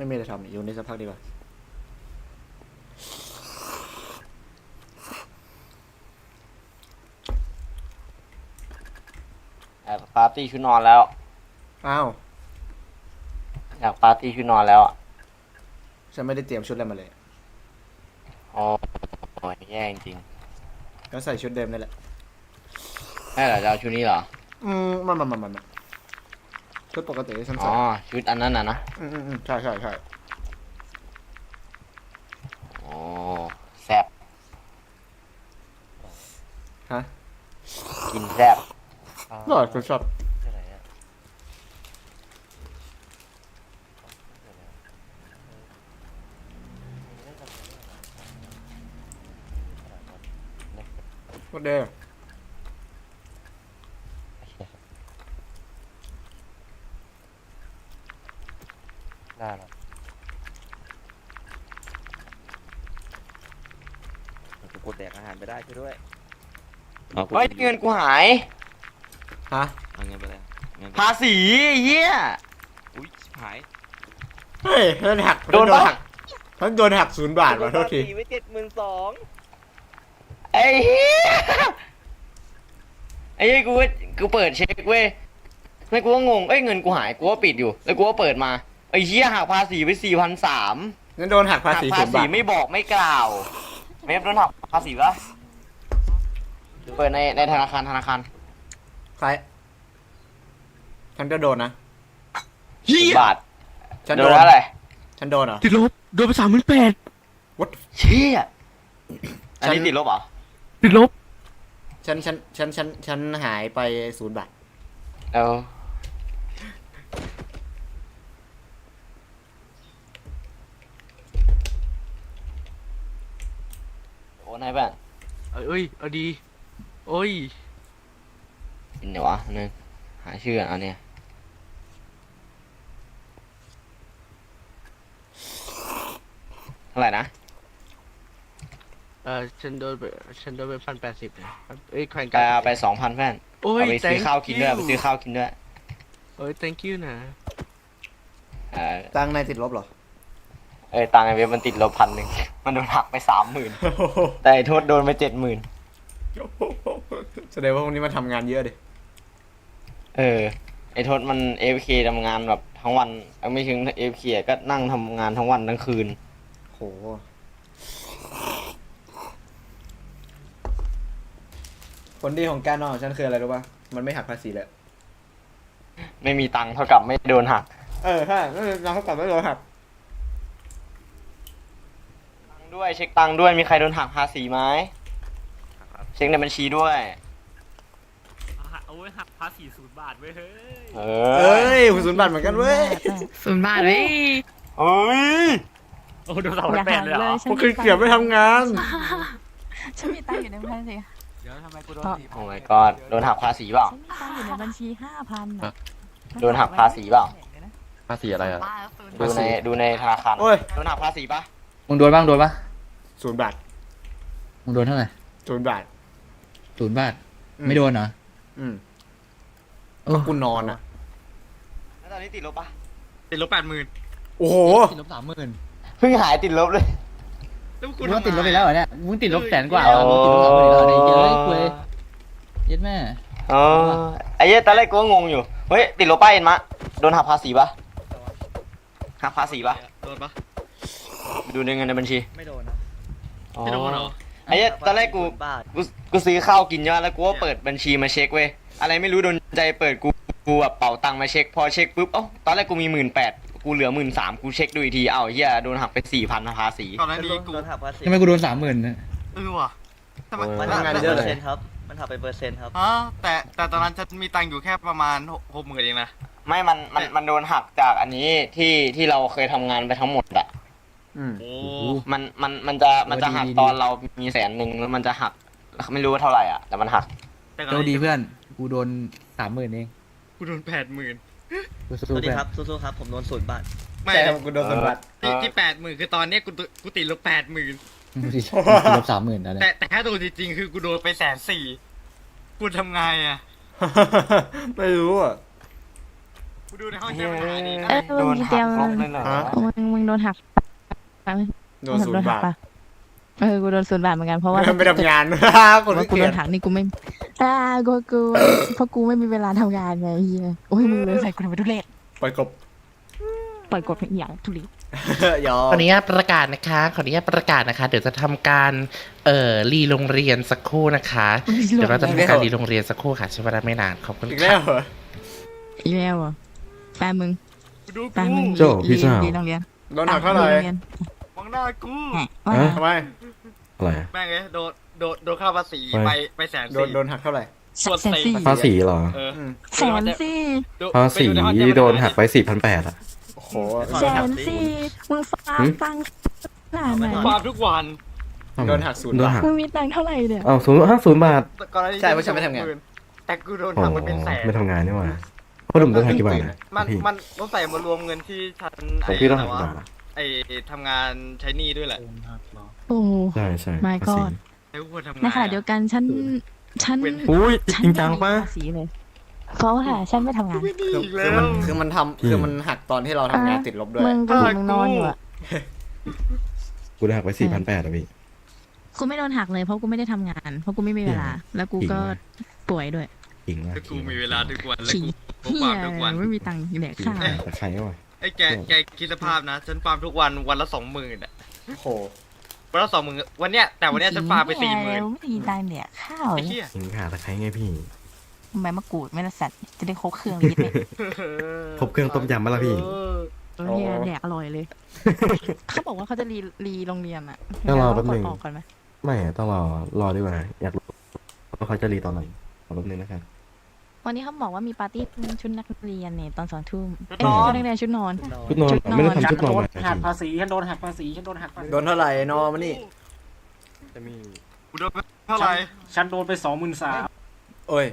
ไม่มีอะไรทำนี่อยู่นี่สักพักดีกว่าอยากปาร์ตี้ชุดนอนแล้ว อ้าวอยากปาร์ตี้ชุดนอนแล้วอะฉันไม่ได้เตรียมชุดอะไรมาเลยอ๋อโอ้ยแย่จริงก็ใส่ชุดเดิมนี่แหละๆไม่เหรอจะเอาชุดนี้เหรอ อืมมันมันมันมันมัน ชุดปกติที่ฉันอ๋ใส่อชุดอันนั้นน่ะนะอืมอืมอืมใช่ใช่ใช่โอ้แซ่บฮะกินแซ่บก็ฉันชอบก็เด้อได้หรอกูกดแดกอาหาร ไปได้ช่วยด้วยเฮ้ยเงินกูหาย ฮะเอาเงินไปเลยเงินไปภาษีเฮีย อุ้ยชิบหายเฮ้ยโดนหักโดนปะ หักฉันโดนหักศูนย์บาทว่ะโทษทีไว้เจ็ดหมื่นสองไอ้เฮียไอ้เฮียกูก็กูเปิดเช็คเว้ยไม่กูก็งงเอ้ยเงินกูหายกูก็ปิดอยู่ แล้วกูก็เปิดมาไอ้เฮียหักภาษีไปสี่พันสามงั้นโดนหักภาษีหักศูภานย์ษีบาท ไม่บอกไม่กล่าว เมฟโดนหักภาษีปะ เปิดในในธนาคารธนาคารใครฉันก็โดนนะศูนย์บาทฉันโดโดนนอะไรฉันโดนเหรอ ติดลบ โดนไปสามหมื่นแปด What เชี่ยอันนี้ฉันติดลบเหรอติดลบ ฉันฉันฉันฉันฉันหายไปศูนย์บาทเออโอ้นายแบบเอ้ยเอาดี โอ้ยเป็นไงวะนึงหาชื่ออันเนี้ยเท่าไหร่นะเออฉันโดนไปฉันโดนไปพันแปดสิบเนี่ยเอ้ยแขวนไปเอาไปสองพันแฟนโอ้ย เอาไปซื้อ thank ข้าวกินด้วย you ไปซื้อข้าวกินด้วย โอ้ย thank you นะเออตังค์ในติดลบเหรอ เออตังค์ไอเว็บมันติดลบพันหนึ่ง มันโดนหักไปสามหมื่นแต่ไอ้โทษโดนไปเจ็ดหมื่น แสดงว่าพวกนี้มาทำงานเยอะดิเออ ไอ้โทษมันเอฟเคทำงานแบบทั้งวันเอ้ยไม่ถึงเอฟเคก็นั่งทำงานทั้งวันทั้งคืน โห ผลดีของการนอนของฉันคืออะไรรู้ป่ะ มันไม่หักภาษีเลย ไม่มีตังค์เท่ากับไม่โดนหักเออใช่ไม่เป็นเราเท่ากับไม่โดนหัก ตังค์ด้วยเช็คตังค์ด้วยมีใครโดนหักภาษีไหมเช็คในบัญชีด้วย เอาไว้หักภาษีศูนย์บาทเว้ยเฮ้ยเอเอ้อยศูนย์บาทเหมือนกันเว้ยศูนย์บาทเว้ยเอ้ยโอ้โดนสองอย่าแปหัดกเลยเหรเลอยฉัพวกคือเกียบไม่ทำงาน ฉันมีตังค์อยู่ในบัญชีเดี๋ยวทำไมกูโดนสี่โอ้ my god โดนหักภาษีเปล่า ฉันมีตังค์อยู่ในบัญชีห้าพันโดนหักภาษีเปล่า ภาษีอะไรอะดูในดูในธนาคารโอ้ย โดนหักภาษีปะมึงโดนบ้างโดนปะศูนย์บาทมึงโดนเท่าไหร่ศูนย์บาท ศูนย์บาท อืม ไม่โดนเหรอ อืมโอ้กูนอนอะ แล้วตอนนี้ติดลบปะติดลบแปดหมื่นโอ้โห ติดลบสามหมื่นเพิ่งหายติดลบเลย แล้วกูมึงว่าติดลบไปแล้วเหรอเนี่ย มึงติดลบแสนกว่าโอ้มึงติดลบสามหมื่นแล้วเนี่ยเย้ยคุยเย็ดแม่ อ๋อไอ้เหี้ยตอนแรกกูก็งงอยู่ เฮ้ย ติดลบป้ายเอ็นมะ โดนหักภาษีปะหักภาษีปะโดนปะดูในเงินในบัญชี ไม่โดนนะอ๋อไม่โดนเหรอ ไอ้เหี้ยตอนแรกกู บาทกูกูซื้อข้าวกินใช่ไหมแล้วกูก็เปิดบัญชีมาเช็คเว้ยอะไรไม่รู้โดนใจเปิดกูกูแบบเป่าตังค์มาเช็ค พอเช็คปุ๊บเอ้าตอนแรกกูมีหมื่นแปดกูเหลือหมื่นสามกูเช็คดูอีกทีเอ้าเหี้ยโดนหักไปสี่พันภาษีก่อนหน้านี้กูโดนหักภาษีทำไมกูโดนสามหมื่นเนี่ยเออว่ะทำไมเออมันทำหักงานไปเยอะเปอเลยร์เซ็นต์ครับ มันหักไปเปอร์เซ็นต์ครับอ๋อแต่แต่ตอนนั้นฉันมีตังค์อยู่แค่ประมาณหกหมื่นเองนะ ไม่มันมันมันโดนหักจากอันนี้ที่ที่เราเคยทำงานไปทั้งหมดอะ อืม โอ้มันมันมันจะมันจะหักตอนเรามีแสนหนึ่งแล้วมันจะหักไม่รู้ว่าเท่าไหร่อะแต่มันหัก แต่ก่อนโชหคน้าดีนี้เพื่อน กูโดนสามหมื่นเอง กูโดนแปดหมื่นกูสสู้วัสดีเพื่อนครับสู้ๆครับ ผมโดนศูนย์บาท ไม่ใช่ครับกูโดนศูนย์บาทที่ที่แปดหมื่นคือตอนเนี้ยกูติกูติดลบแปดหมื่นมึงสิติดลบสามหมื่นแล้วเนี่แต่ยแต่ถ้าโดนจริงๆคือกูโดนไปแสนสี่กูทำไงอะไม่รู้อะ กูดูในห้องแก้ปัญหาดีนะ เออโดมึนงหัเตรียกมลบเลยเหรอฮะมึงมึงโดนหัก ปะโดนศูนย์บาทปะเออ กูโดนศูนย์บาทเหมือนกันเพราะว่าไม่ทำงานคนว่าไม่กูเกีโดยนหักนี่กูไม่อ่ากูกูเพราะกูไม่มีเวลาทำงานไงเฮียโอ้ยมึงเลยใส่กูทำไมทุเรศปล่อยกบปล่อยกดเป็นอหย่างทุเรศยอขออนุญาตประกาศนะคะ ขออนุญาตประกาศนะคะ เดี๋ยวจะทำการเอ่อรีโรงเรียนสักครู่นะคะ เดี๋ยวเราจะทำการรีโรงเรียนสักครู่ค่ะใช้เวลาไม่นานขอบคุณอีกค่ะแล้วเหรออีแล้วเหรอะแปมึงกูดูแปกูมึงโจ้พี่สาวเรียนโรงเรียนโดนหักเท่าไหร่ โรงเรียนมองหน้ากูแหมว่าฮะทำไมอะไรอะแม่งเอ้ยโดนโดนโดนค่าภาษีไปไปไปแสนโดนสี่ โดนหักเท่าไหร่ส่วนแสนสี่สี่ภาษีเหรอเอออืมแสนสี่ภาษีโดนหักไปสี่พันแปดอะ โอ้โหแสนสี่มึงฟังหืมฟังขนาดไหนฟาร์มทุกวันโดนหักศูนย์โดนบาท หักมึงมีตังค์เท่าไหร่เนี่ยอ้าวศูนย์ห้าศูนย์บาทก่อนหน้านี้ใช่เพราะฉันไม่ทำงาน แต่กูโดนโอ้หักมันเป็นแสนไม่ทำงานนี่หว่าเพราะผมต้องหักกี่บาทนะมันพี่มันต้องใส่มารวมเงินที่ฉันของพี่ต้องไอ้หักอะไรกี่บาทวะอะ ไอ้ทำงานใช้หนี้ด้วยแหละโอ้ ใช่ใช่ My ภาษี God ไอ้กูควรทำงานในขณะเดียวกันฉันฉันอุ้ยฉันจริงจังปะ ไม่มีภาษีเลย เพราะว่าฉันไม่ทำงาน ไม่ดีคืออีกแล้คือวมันคือมันทำคือมันหักตอนที่เราทำงานติดลบด้วย มึงกูเห็นมึงนอนอยู่อะกูได้หักไปสี่พันแปดอะพี่ กูไม่โดนหักเลย เพราะกูไม่ได้ทำงาน เพราะกูไม่มีเวลา แล้วกูก็จริงไหมป่วยด้วย จริงมากถ้ากูมีเวลาทุกวันแล้วขี่กูเฮีฟายร์มทุกวัน ไม่มีตังค์แดกจริงข้าว แต่ใครวะ ไอ้แกแกคิดสภาพนะ ฉันฟาร์มทุกวันวันละสองหมื่นอะโอ้โหวันละสองหมื่นวันเนี้ยแต่วันเนี้ยฉันฟาร์มไปสี่หมื่นไม่มีตังค์แดกข้าวไอ้เหี้ยจริงค่ะแต่ใครไงพี่ใบมะกรูดไม่ละสัตว์จะได้ครบเครื่องลิตรเลยครบเครื่องต้มยำมาละพี่เออเฮียแดกอร่อยเลย เขาบอกว่าเขาจะรีรีโรงเรียนอะต้องรอแป๊บหนึ่งกดออกก่อนไหมไม่อะต้องรอรอดีกว่าอยากรู้ว่าเขาจะรีตอนไหนขอแป๊บนึงนะครับ วันนี้เขาบอกว่ามีปาร์ตี้ชุดนักเรียนเนี่ยตอนสองทุ่มชุดเอ้ยนอนชุดนักเรียนชุดนอน ชุดนอนชุดนอนไม่ได้ทำชุดนอนมาหักภาษีฉันโดนหักภาษีฉันโดนหักภาษีโดนเท่าไหร่นอมานี่จะมีกูโดนไปเท่าไหร่ฉันโดนไปสองหมื่นสามโอ้ย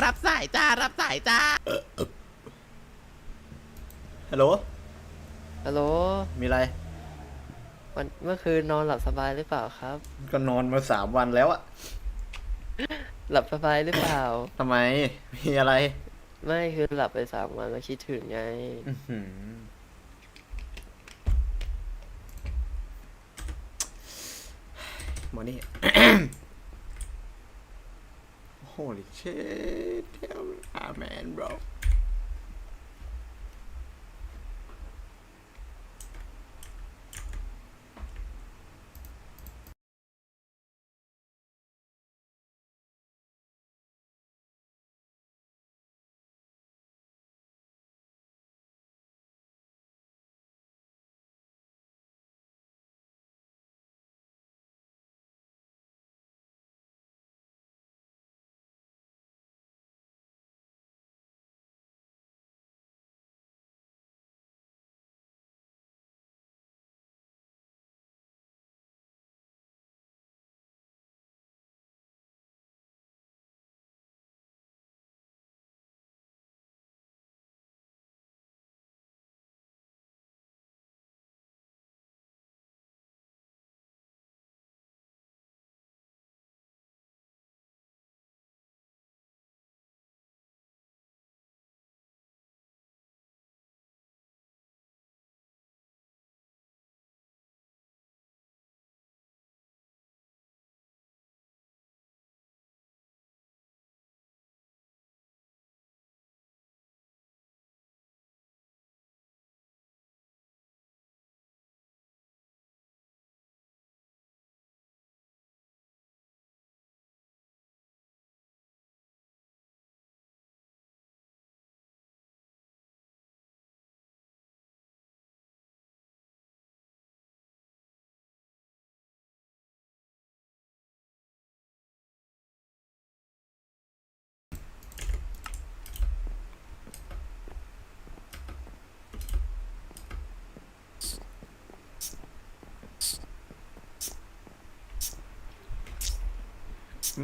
รับสายจ้า รับสายจ้า ฮัลโหล ฮัลโหลมีอะไร วันเมื่อคืนนอนหลับสบายหรือเปล่าครับ ก็นอนมาสามวันแล้วอะหลับสบายหรือเปล่า ทำไม มีอะไรไม่คือหลับไปสามวันแล้วคิดถึงไง อื้อหือหมอนี่ Holy shit. Damn ah man bro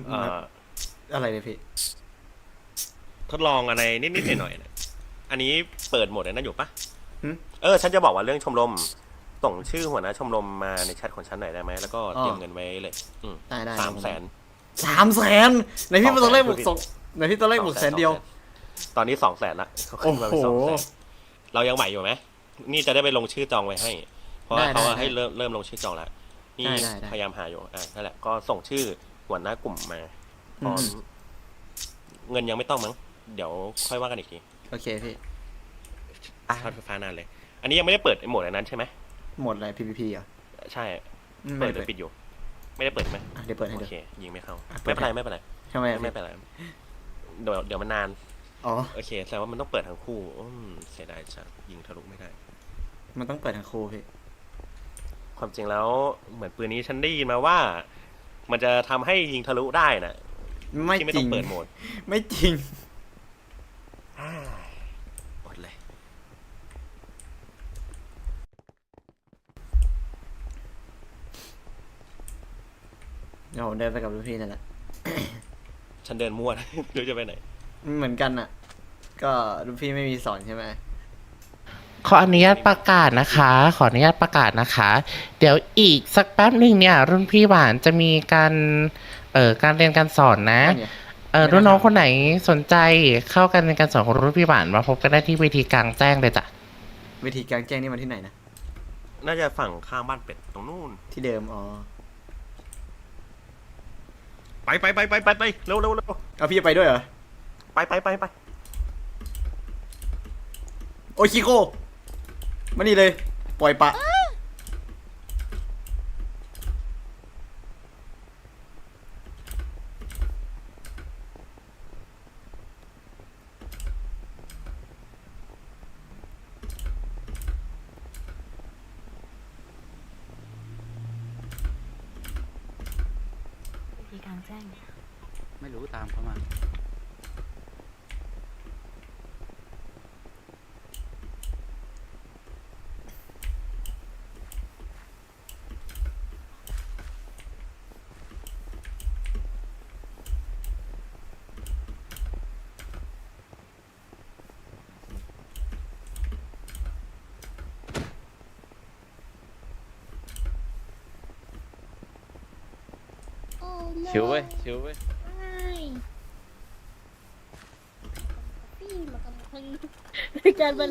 เอ่ออะไรเนี่ยพี่ ทดลองอะไรนิดๆหน่อยๆเนี่ยอันนี้เปิดโหมดเลยนะอยู่ปะหึ เออ ฉันจะบอกว่าเรื่องชมรม ส่งชื่อหัวหน้าชมรมมาในแชทของฉันหน่อยได้ไหม แล้วก็เตรียมเงินไว้เลย อืมได้ได้สามแสน สามแสนในพี่มันตอนแรกสบอองกแสนสองในพี่ตอนแรกบอกแสนเดียว ตอนนี้สองแสนละเขาขึ้นมาเป็นโอ้สองโหแสนเรายังไหวอยู่ไหม นี่จะได้ไปลงชื่อจองไว้ให้ เพราะว่าได้เขาได้ให้เริ่มเริ่มลงชื่อจองแล้ว นี่ได้ได้ได้ พยายามหาอยู่ อ่านั่นแหละ ก็ส่งชื่อ หัวหน้ากลุ่มมาพร้อมอืมเงินยังไม่ต้องมั้ง เดี๋ยวค่อยว่ากันอีกทีโอเคพี่ชาร์จไฟฟ้านานเลย อันนี้ยังไม่ได้เปิดไอ้โหมดอันนั้นใช่ไหมหมดอะไร PVP อะใช่อืมเปิดหไม่รือปิดอยู่ ไม่ได้เปิดใช่ไหมอะเดี๋ยวเปิดให้โอดู เค ยิงไม่เข้า อะเปิไม่ด เป็นไรไม่เป็นไรทำไมไม่อะไม่พี่เป็นไรเดี๋ยวเดี๋ยวมันนาน อ๋อ โอเคแสดงว่ามันต้องเปิดทั้งคู่อืมเสียดายจังยิงทะลุไม่ได้ มันต้องเปิดทางครูพี่ ความจริงแล้วเหมือนปืนนี้ฉันได้ยินมาว่า มันจะทำให้ยิงทะลุได้นะไม่ที่ไม่จต้ริองงเปิดโหมด ไม่จริงหมดเลยเดี๋ยวผมเดินไปกับลูกพี่นั่นแหละ ฉันเดินมั่วนะไม่รู้จะไปไหน เหมือนกันอะ ก็ลูกพี่ไม่มีสอนใช่ไหม ขออนุญาตประกาศนะคะ ขออนุญาตประกาศนะคะ เดี๋ยวอีกสักแป๊บหนึ่งเนี่ย รุ่นพี่หวานจะมีการเอ่อการเรียนการสอนนะเนี่ยเออรุ่นน้องคนไหนสนใจเข้ากันในการสอนของรุ่นพี่หวานมาพบกันได้ที่เวทีกลางแจ้งเลยจ้ะเวทีกลางแจ้งนี่มันที่ไหนนะน่าจะฝั่งข้างบ้านเป็ดตรงนู้นที่เดิมอ๋อไปไปไปไปไปไปเร็วเร็วเร็วเอาพี่จะไปด้วยเหรอไปไปไปไปโอ้ยคิโก้ มานี่เลย ปล่อยปะ ที่กลางแจ้ง ไม่รู้ตามเขามา ชิวเว้ยชิวเว้ยการบัน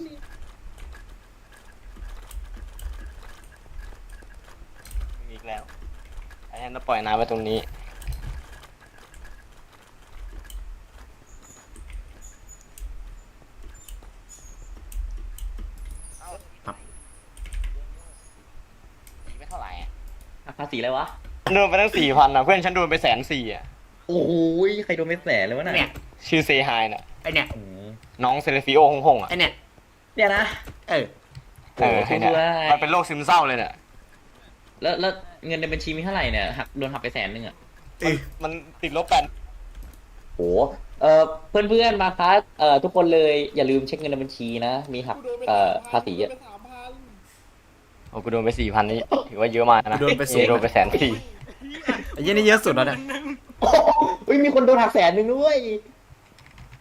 อีกแล้วไอ้แอนต้องปล่อยน้ำไว้ตรงนี้ไม่เท่าไหร่ภาษีอะไรวะ โดนไปตั้งสี่พันอะเพื่อนฉันโดนไปแสนสี่อะโอ้โหใครโดนไม่แสนเลยวะน่ะเนี่ยชื่อเซฮายน่ะ ไอเนี่ยน้องเซเลฟิโอฮงฮงอะไอเนี่ยเนี่ยนะเออเออไอ้เนี่ยมันเป็นโรคซึมเศร้าเลยเนี่ยแล้วแล้วเงินในบัญชีมีเท่าไหร่เนี่ยหักโดนหักไปแสนหนึ่งอะมันติดลบแปดโหเอ่อเพื่อนเพื่อนๆมาครับเอ่อทุกคนเลยอย่าลืมเช็คเงินในบัญชีนะ มีหักเอ่อภาษีอะโอ้กูโดนไปสี่พันนี่ถือว่าเยอะมากนะโดนไปสูงโดนไปแสนสี่ ไอ้ยี่นี่เยอะสุดแล้วเนี่ยเฮ้ยมีคนโดนหักแสนหนึ่งด้วย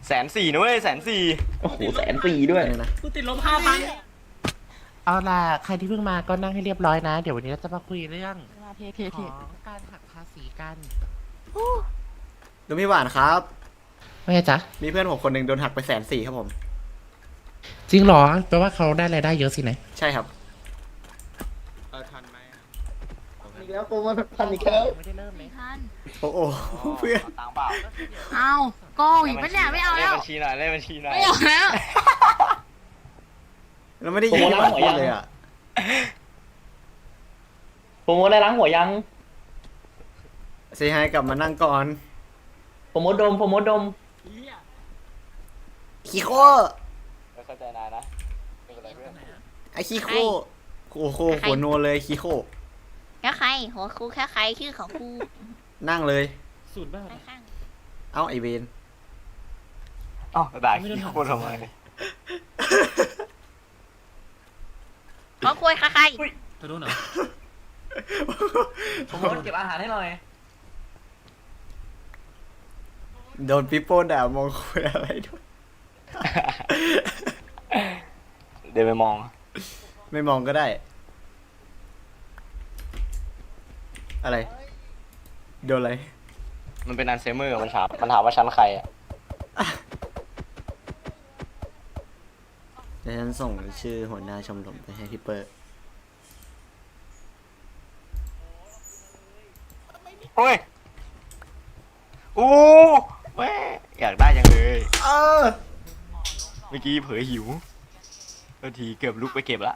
แสนสี่นะเว้ยแสนสี่โอ้โหแสนสี่ด้วยอันนี้นะกูติดลบห้าพันเอาล่ะ ใครที่เพิ่งมาก็นั่งให้เรียบร้อยนะ เดี๋ยววันนี้เราจะมาคุยเรื่องเวลาเทเทขเทองการหักภาษีกันดูพี่หวานครับ ว่าไงจ๊ะ มีเพื่อนผมคนหนึ่งโดนหักไปแสนสี่ครับผม จริงเหรอแปลว่าเขาได้รายได้เยอะสินะ ใช่ครับ เออทันไหม อีก แล้วโปรโมทพันอีกแล้วไม่ได้เริ่มไหมท่านโอ้โหเพื่อนตังเปล่าเอาโกงอีกปะเนี่ยไม่เอาแล้ว เลขบัญชีหน่อยเลขบัญชีหน่อยไม่เอาแล้ว เราไม่ได้ยินพี่หวานพูดเลยอะโปรโมทได้ล้างหัวยังเซฮายกลับมานั่งก่อนโปรโมทดมโปรโมทดมขี้โคไม่เข้าใจนายนะไม่เป็นไรเพื่อนไอขี้โคโอ้โหหัวโนวเลยขี้โคแค่ใครหัวครูแค่ใครชื่อของครูนั่งเลยข้างเอ้าไอเวนอ๋อด่าขี้โคตรทำไมขอคุยค่ะใครเธอรู้เหรอโปรโมทเก็บอาหารให้หน่อย โดนปิโป้ด่ามองคุยอะไรด้วย เดินไปมอง ไม่มองก็ได้ อะไร โดนอะไร มันเป็นอัลไซเมอร์มันถามมันถามว่าฉันใครอะเดี๋ยวฉันส่งชื่อหัวหน้าชมรมไปให้พี่เปิร์โอ้ยอู้แม่อยากได้ยังเลย เออ เมื่อกี้เผลอหิวบางทีเกือบลุกไปเก็บละ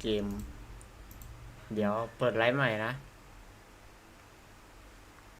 เกม เดี๋ยวเปิดไลฟ์ใหม่นะ